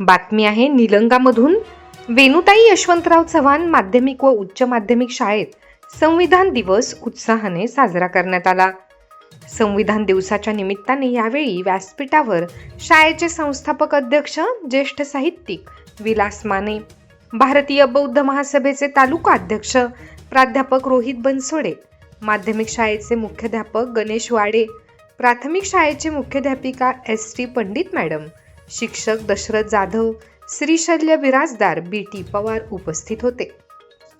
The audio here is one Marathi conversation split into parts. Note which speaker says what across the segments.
Speaker 1: बातमी आहे निलंगामधून. वेणुताई यशवंतराव चव्हाण माध्यमिक व उच्च माध्यमिक शाळेत संविधान दिवस उत्साहाने साजरा करण्यात आला. संविधान दिवसाच्या निमित्ताने यावेळी व्यासपीठावर शाळेचे संस्थापक अध्यक्ष ज्येष्ठ साहित्यिक विलास माने भारतीय बौद्ध महासभेचे तालुका अध्यक्ष प्राध्यापक रोहित बनसोडे माध्यमिक शाळेचे मुख्याध्यापक गणेश वाडे प्राथमिक शाळेचे मुख्याध्यापिका एस टी पंडित मॅडम शिक्षक दशरथ जाधव श्रीशल्य बिराजदार बी टी पवार उपस्थित होते.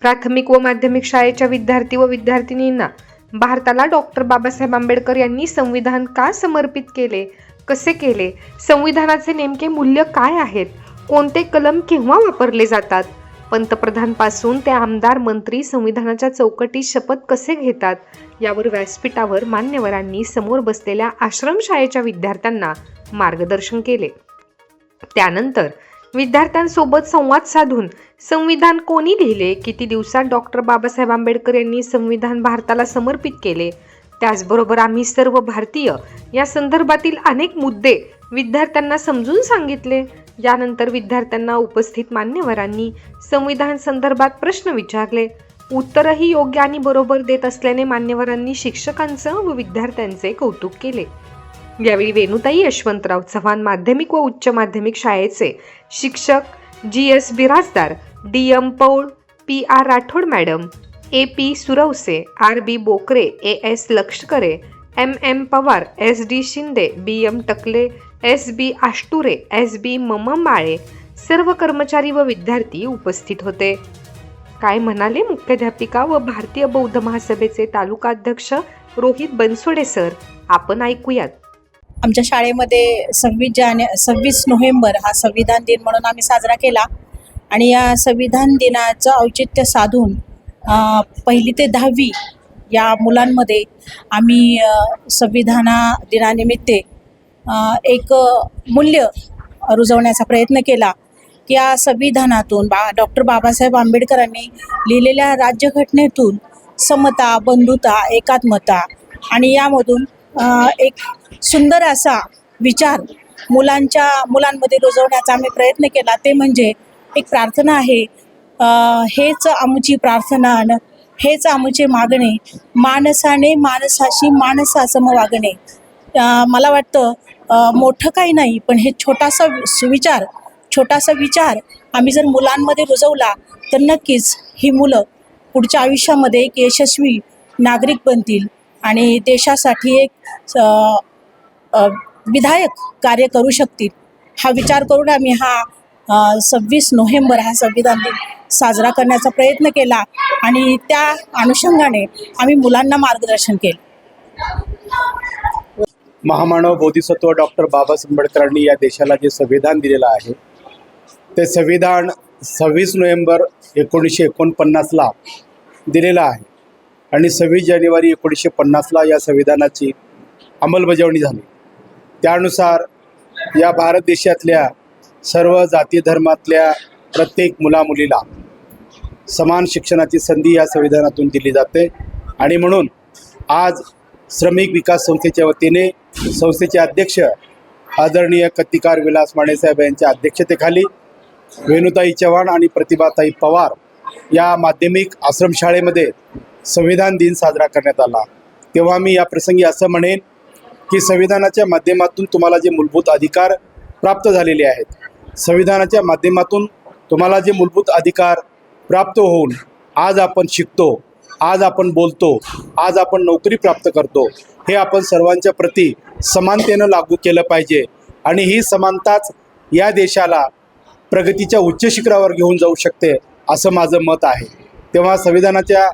Speaker 1: प्राथमिक व माध्यमिक शाळेच्या विद्यार्थी व विद्यार्थिनींना भारताला डॉक्टर बाबासाहेब आंबेडकर यांनी संविधान का समर्पित केले कसे केले संविधानाचे नेमके मूल्य काय आहेत कोणते कलम केव्हा वापरले जातात पंतप्रधानपासून ते आमदार मंत्री संविधानाच्या चौकटीत शपथ कसे घेतात यावर व्यासपीठावर मान्यवरांनी समोर बसलेल्या आश्रमशाळेच्या विद्यार्थ्यांना मार्गदर्शन केले. त्यानंतर विद्यार्थ्यांसोबत संवाद साधून संविधान कोणी लिहिले किती दिवसात डॉक्टर बाबासाहेब आंबेडकर यांनी संविधान भारताला समर्पित केले? त्याचबरोबर आम्ही सर्व भारतीय या संदर्भातील अनेक मुद्दे विद्यार्थ्यांना समजून सांगितले. यानंतर विद्यार्थ्यांना उपस्थित मान्यवरांनी संविधान संदर्भात प्रश्न विचारले. उत्तरही योग्य आणि बरोबर देत असल्याने मान्यवरांनी शिक्षकांचं व विद्यार्थ्यांचे कौतुक केले. यावेळी वेणुताई यशवंतराव चव्हाण माध्यमिक व उच्च माध्यमिक शाळेचे शिक्षक G S Birajdar D M Poul P R Rathod madam A P Suravase R B Bokare A S Lakshkare M M Pawar S D Shinde B M Takale S B Ashture S B Mamale सर्व कर्मचारी व विद्यार्थी उपस्थित होते. काय म्हणाले मुख्याध्यापिका व भारतीय बौद्ध महासभेचे तालुका अध्यक्ष रोहित बनसोडे सर? आपण ऐकूयात.
Speaker 2: आमच्या शाळेमध्ये सव्वीस जाने सव्वीस नोव्हेंबर हा संविधान दिन म्हणून आम्ही साजरा केला. आणि या संविधान दिनाचं औचित्य साधून पहिली ते दहावी या मुलांमध्ये आम्ही संविधाना दिनानिमित्ते एक मूल्य रुजवण्याचा प्रयत्न केला की या संविधानातून बा डॉक्टर बाबासाहेब आंबेडकरांनी लिहिलेल्या राज्यघटनेतून समता बंधुता एकात्मता आणि यामधून एक सुंदर असा विचार मुलांच्या मुलांमध्ये रुजवण्याचा आम्ही प्रयत्न केला. ते म्हणजे एक प्रार्थना आहे. हेच आमची प्रार्थना न हेच आमचे मागणे. माणसाने माणसाशी माणसासम वागणे. मला वाटतं मोठं काही नाही पण हे छोटासा वि- विचार छोटासा विचार आम्ही जर मुलांमध्ये रुजवला तर नक्कीच ही मुलं पुढच्या आयुष्यामध्ये एक यशस्वी नागरिक बनतील. आणि देशासाठी एक विधायक कार्य करू शकतील हा विचार करून आम्ही हा सव्वीस नोव्हेंबर हा संविधान दिन साजरा करण्याचा प्रयत्न केला आणि त्या अनुषंगाने आम्ही मुलांना मार्गदर्शन केलं.
Speaker 3: महामानव बोधिसत्व डॉक्टर बाबासाहेब आंबेडकरांनी या देशाला जे संविधान दिलेलं आहे ते संविधान सव्वीस नोव्हेंबर एकोणीसशे एकोणपन्नासला दिलेलं आहे. आणि सव्वीस जानेवारी एकोणीसशे पन्नासला या संविधानाची अंमलबजावणी झाली. त्यानुसार या भारत देशातल्या सर्व जाती धर्मातल्या प्रत्येक मुलामुलीला समान शिक्षणाची संधी या संविधानातून दिली जाते. आणि म्हणून आज श्रमिक विकास संस्थेच्या वतीने संस्थेचे अध्यक्ष आदरणीय कत्तिकार विलास माणेसाहेब यांच्या अध्यक्षतेखाली वेणुताई चव्हाण आणि प्रतिभाताई पवार या माध्यमिक आश्रमशाळेमध्ये संविधान दिन साजरा करण्यात आला. तेव्हा मी या प्रसंगी असं म्हणेन की संविधानाच्या माध्यमातून तुम्हाला जे मूलभूत अधिकार प्राप्त झालेले आहेत संविधानाच्या माध्यमातून तुम्हाला जे मूलभूत अधिकार प्राप्त होऊन आज आपण शिकतो आज आपण बोलतो आज आपण नोकरी प्राप्त करतो हे आपण सर्वांच्या प्रती समानतेनं लागू केलं पाहिजे. आणि ही समानताच या देशाला प्रगतीच्या उच्च शिखरावर घेऊन जाऊ शकते असं माझं मत आहे. तेव्हा संविधानाच्या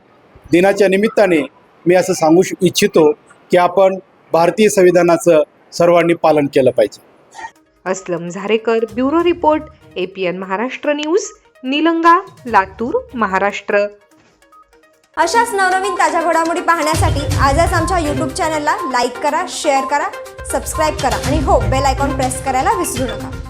Speaker 3: दिनाच्या निमित्ताने मी असं सांगू इच्छितो की आपण भारतीय संविधानाचं सर्वांनी पालन केलं पाहिजे.
Speaker 1: Aslam Zarekar bureau report APN Maharashtra news Nilanga Latur Maharashtra.
Speaker 4: अशाच नवनवीन ताज्या घडामोडी पाहण्यासाठी आजच आमच्या यूट्यूब चॅनलला लाईक करा शेअर करा सबस्क्राईब करा आणि हो बेल आयकॉन प्रेस करायला विसरू नका.